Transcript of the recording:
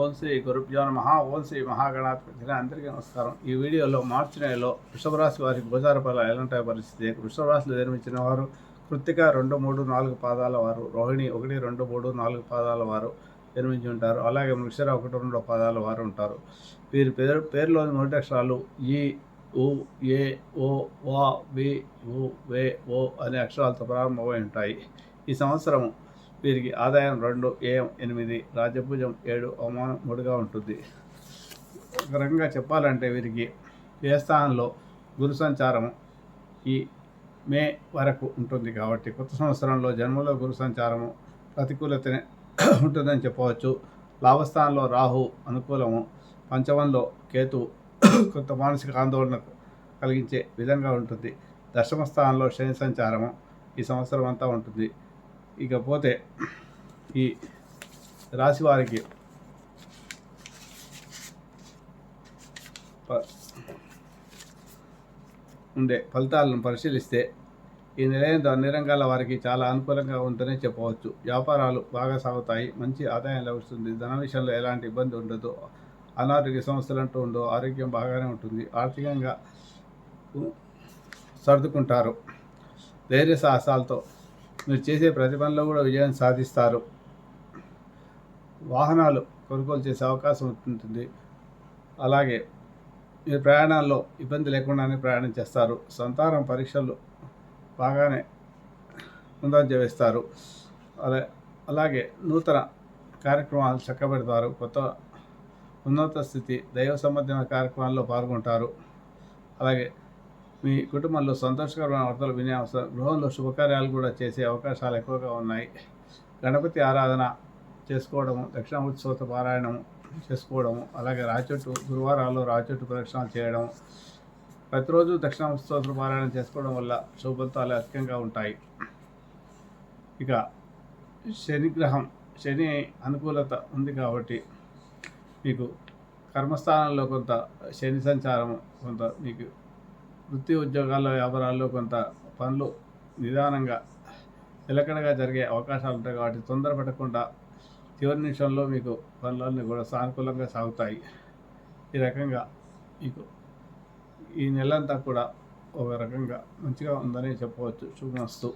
ఓం శ్రీ గురుభ్యో మహా ఓం శ్రీ మహాగణాధిపతి అందరికీ నమస్కారం. ఈ వీడియోలో మార్చి నెలలో వృషభరాశి వారికి గోచార ఫలాలు ఎలాంటి పరిస్థితి వృషభ జన్మించిన వారు కృత్తిక రెండు మూడు నాలుగు పాదాల వారు రోహిణి ఒకటి రెండు మూడు నాలుగు పాదాల వారు జన్మించి ఉంటారు. అలాగే మృక్షర ఒకటి రెండు పాదాల వారు ఉంటారు. వీరి పేరు పేరులోని మొదటి అక్షరాలు ఈ ఉ ఏ ఓ వా వి ఉ వే ఓ అనే అక్షరాలతో ప్రారంభమై ఉంటాయి. ఈ సంవత్సరం వీరికి ఆదాయం రెండు ఏం ఎనిమిది రాజభుజం ఏడు అవమానం మూడుగా ఉంటుంది. ఒక రకంగా చెప్పాలంటే వీరికి ఏ స్థానంలో గురు సంచారం ఈ మే వరకు ఉంటుంది కాబట్టి కొత్త సంవత్సరంలో జన్మలో గురు సంచారము ప్రతికూలతనే ఉంటుందని చెప్పవచ్చు. లాభస్థానంలో రాహు అనుకూలము పంచమంలో కేతు కొంత మానసిక ఆందోళన కలిగించే విధంగా ఉంటుంది. దశమ స్థానంలో శని సంచారము ఈ సంవత్సరం అంతా ఉంటుంది. ఇకపోతే ఈ రాశి వారికి ఉండే ఫలితాలను పరిశీలిస్తే ఈ నిలయంతో అన్ని రంగాల వారికి చాలా అనుకూలంగా ఉందని చెప్పవచ్చు. వ్యాపారాలు బాగా సాగుతాయి. మంచి ఆదాయం లభిస్తుంది. ధన విషయంలో ఎలాంటి ఇబ్బంది ఉండదు. అనారోగ్య సమస్యలు అంటూ ఉండవు. ఆరోగ్యం బాగానే ఉంటుంది. ఆర్థికంగా సర్దుకుంటారు. ధైర్య సాహసాలతో మీరు చేసే ప్రతి పనిలో కూడా విజయం సాధిస్తారు. వాహనాలు కొనుగోలు చేసే అవకాశం ఉంటుంది. అలాగే మీరు ప్రయాణాల్లో ఇబ్బంది లేకుండానే ప్రయాణం చేస్తారు. సంతానం పరీక్షలు బాగానే ముందంజ వేస్తారు. అలా అలాగే నూతన కార్యక్రమాలు చక్కబెడతారు. కొత్త ఉన్నత స్థితి దైవ సంబంధమైన కార్యక్రమాల్లో పాల్గొంటారు. అలాగే మీ కుటుంబంలో సంతోషకరమైన వార్తలు వినే అవసరం గృహంలో శుభకార్యాలు కూడా చేసే అవకాశాలు ఎక్కువగా ఉన్నాయి. గణపతి ఆరాధన చేసుకోవడము దక్షిణామూర్తి స్తోత్ర పారాయణము చేసుకోవడము అలాగే రాచెట్టు గురువారాల్లో రాచెట్టు ప్రదక్షిణాలు చేయడం ప్రతిరోజు దక్షిణామూర్తి స్తోత్ర పారాయణం చేసుకోవడం వల్ల శుభ అధికంగా ఉంటాయి. ఇక శనిగ్రహం శని అనుకూలత ఉంది కాబట్టి మీకు కర్మస్థానంలో కొంత శని సంచారము కొంత మీకు వృత్తి ఉద్యోగాల వ్యాపారాల్లో కొంత పనులు నిదానంగా నిలకడగా జరిగే అవకాశాలు ఉంటాయి కాబట్టి తొందరపడకుండా చివరి నిమిషంలో మీకు పనులన్నీ కూడా సానుకూలంగా సాగుతాయి. ఈ రకంగా మీకు ఈ నెలంతా కూడా ఒక రకంగా మంచిగా ఉందని చెప్పవచ్చు. శుభమస్తు.